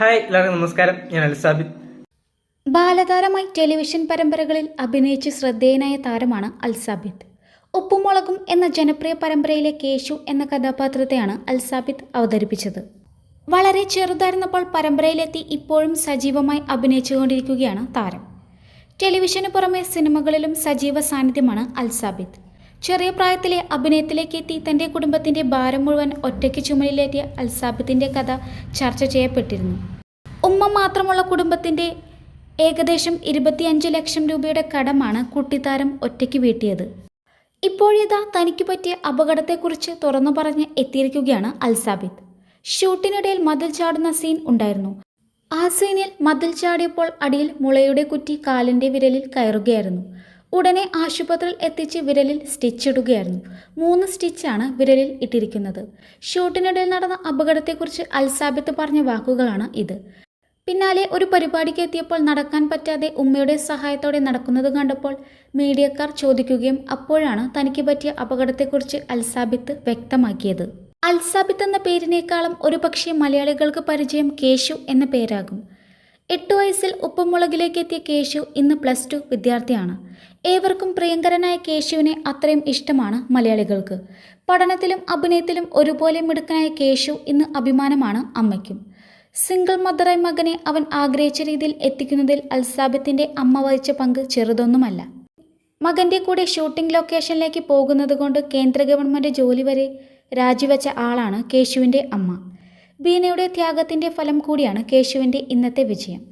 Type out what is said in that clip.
Hi എല്ലാവർക്കും നമസ്കാരം. ഞാൻ അൽസാബിദ് ബാലതാരമായി ടെലിവിഷൻ പരമ്പരകളിൽ അഭിനയിച്ച് ശ്രദ്ധേയനായ താരമാണ് അൽസാബിത്ത് ഉപ്പുമുളകും എന്ന ജനപ്രിയ പരമ്പരയിലെ കേശു എന്ന കഥാപാത്രത്തെയാണ് അൽസാബിത്ത് അവതരിപ്പിച്ചത്. വളരെ ചെറുതായിരുന്നപ്പോൾ പരമ്പരയിലെത്തി ഇപ്പോഴും സജീവമായി അഭിനയിച്ചുകൊണ്ടിരിക്കുകയാണ് താരം. ടെലിവിഷന് പുറമെ സിനിമകളിലും സജീവ സാന്നിധ്യമാണ് അൽസാബിത്ത് ചെറിയ പ്രായത്തിലെ അഭിനയത്തിലേക്ക് എത്തി തന്റെ കുടുംബത്തിന്റെ ഭാരം മുഴുവൻ ഒറ്റയ്ക്ക് ചുമലിലേറ്റിയ അൽസാബിത്തിന്റെ കഥ ചർച്ച ചെയ്യപ്പെട്ടിരുന്നു. ഉമ്മ മാത്രമുള്ള കുടുംബത്തിന്റെ ഏകദേശം ഇരുപത്തിയഞ്ച് ലക്ഷം രൂപയുടെ കടമാണ് കുട്ടിത്താരം ഒറ്റയ്ക്ക് വീട്ടിയത്. ഇപ്പോഴിതാ തനിക്ക് പറ്റിയ അപകടത്തെക്കുറിച്ച് തുറന്നു പറഞ്ഞ് എത്തിയിരിക്കുകയാണ് അൽസാബിത്ത് ഷൂട്ടിനിടയിൽ മതിൽ ചാടുന്ന സീൻ ഉണ്ടായിരുന്നു. ആ സീനിൽ മതിൽ ചാടിയപ്പോൾ അടിയിൽ മുളയുടെ കുറ്റി കാലിന്റെ വിരലിൽ കയറുകയായിരുന്നു. ഉടനെ ആശുപത്രിയിൽ എത്തിച്ച് വിരലിൽ സ്റ്റിച്ച് ഇടുകയായിരുന്നു. മൂന്ന് സ്റ്റിച്ചാണ് വിരലിൽ ഇട്ടിരിക്കുന്നത്. ഷൂട്ടിനിടയിൽ നടന്ന അപകടത്തെക്കുറിച്ച് അൽസാബിത്ത് പറഞ്ഞ വാക്കുകളാണ് ഇത്. പിന്നാലെ ഒരു പരിപാടിക്ക് എത്തിയപ്പോൾ നടക്കാൻ പറ്റാതെ ഉമ്മയുടെ സഹായത്തോടെ നടക്കുന്നത് കണ്ടപ്പോൾ മീഡിയക്കാർ ചോദിക്കുകയും അപ്പോഴാണ് തനിക്ക് പറ്റിയ അപകടത്തെക്കുറിച്ച് അൽസാബിത്ത് വ്യക്തമാക്കിയത്. അൽസാബിത്ത് എന്ന പേരിനേക്കാളും ഒരുപക്ഷെ മലയാളികൾക്ക് പരിചയം കേശു എന്ന പേരാകും. എട്ട് വയസ്സിൽ ഉപ്പുമുളകിലേക്ക് എത്തിയ കേശു ഇന്ന് പ്ലസ് ടു വിദ്യാർത്ഥിയാണ്. ഏവർക്കും പ്രിയങ്കരനായ കേശുവിനെ അത്രയും ഇഷ്ടമാണ് മലയാളികൾക്ക്. പഠനത്തിലും അഭിനയത്തിലും ഒരുപോലെ മിടുക്കനായ കേശു ഇന്ന് അഭിമാനമാണ് അമ്മയ്ക്കും. സിംഗിൾ മദറായ മകനെ അവൻ ആഗ്രഹിച്ച രീതിയിൽ എത്തിക്കുന്നതിൽ അൽസാബിത്തിന്റെ അമ്മ വഹിച്ച പങ്ക് ചെറുതൊന്നുമല്ല. മകന്റെ കൂടെ ഷൂട്ടിംഗ് ലൊക്കേഷനിലേക്ക് പോകുന്നത് കൊണ്ട് കേന്ദ്ര ഗവൺമെന്റ് ജോലി വരെ രാജിവെച്ച ആളാണ് കേശുവിന്റെ അമ്മ. ബീനയുടെ ത്യാഗത്തിന്റെ ഫലം കൂടിയാണ് കേശുവിന്റെ ഇന്നത്തെ വിജയം.